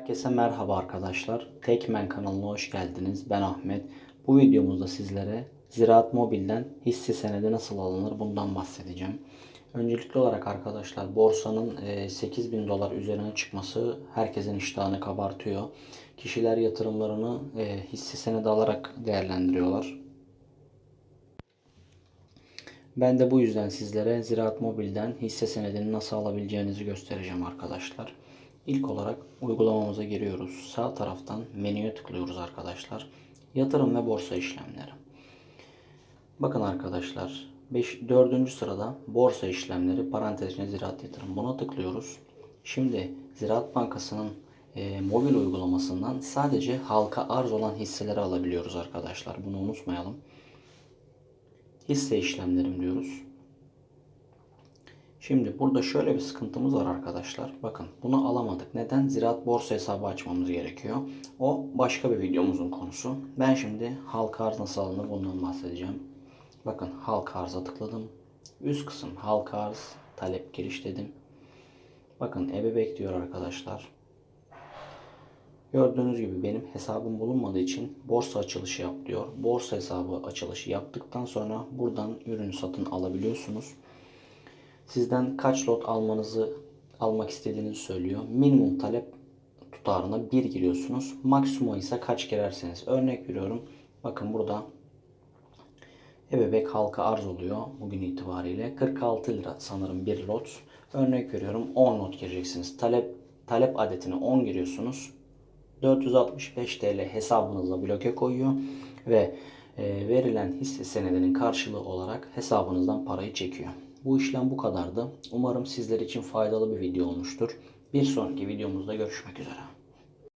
Herkese merhaba arkadaşlar. Tekmen kanalına hoş geldiniz. Ben Ahmet. Bu videomuzda sizlere Ziraat Mobil'den hisse senedi nasıl alınır bundan bahsedeceğim. Öncelikli olarak arkadaşlar borsanın e, 8000 dolar üzerine çıkması herkesin iştahını kabartıyor. Kişiler yatırımlarını e, hisse senedi alarak değerlendiriyorlar. Ben de bu yüzden sizlere Ziraat Mobil'den hisse senedini nasıl alabileceğinizi göstereceğim arkadaşlar. İlk olarak uygulamamıza giriyoruz. Sağ taraftan menüye tıklıyoruz arkadaşlar. Yatırım ve borsa işlemleri. Bakın arkadaşlar 5, 4. sırada borsa işlemleri parantez içinde ziraat yatırım. Buna tıklıyoruz. Şimdi Ziraat Bankası'nın e, mobil uygulamasından sadece halka arz olan hisseleri alabiliyoruz arkadaşlar. Bunu unutmayalım hisse işlemlerim diyoruz. Şimdi burada şöyle bir sıkıntımız var arkadaşlar. Bakın bunu alamadık. Neden? Ziraat borsa hesabı açmamız gerekiyor. O başka bir videomuzun konusu. Ben şimdi halka arz nasıl alınır bundan bahsedeceğim. Bakın halka arza tıkladım. Üst kısım halka arz talep giriş dedim. Bakın ebebek diyor arkadaşlar. Gördüğünüz gibi benim hesabım bulunmadığı için borsa açılışı yap diyor. Borsa hesabı açılışı yaptıktan sonra buradan ürünü satın alabiliyorsunuz. Sizden kaç lot almanızı almak istediğinizi söylüyor. Minimum talep tutarına 1 giriyorsunuz. Maksimum ise kaç girerseniz. Örnek veriyorum. Bakın burada ebebek halka arz oluyor bugün itibariyle. 46 lira sanırım bir lot. Örnek veriyorum 10 lot gireceksiniz. Talep talep adetini 10 giriyorsunuz. 465 TL hesabınıza bloke koyuyor ve e, verilen hisse senedinin karşılığı olarak hesabınızdan parayı çekiyor. Bu işlem bu kadardı. Umarım sizler için faydalı bir video olmuştur. Bir sonraki videomuzda görüşmek üzere.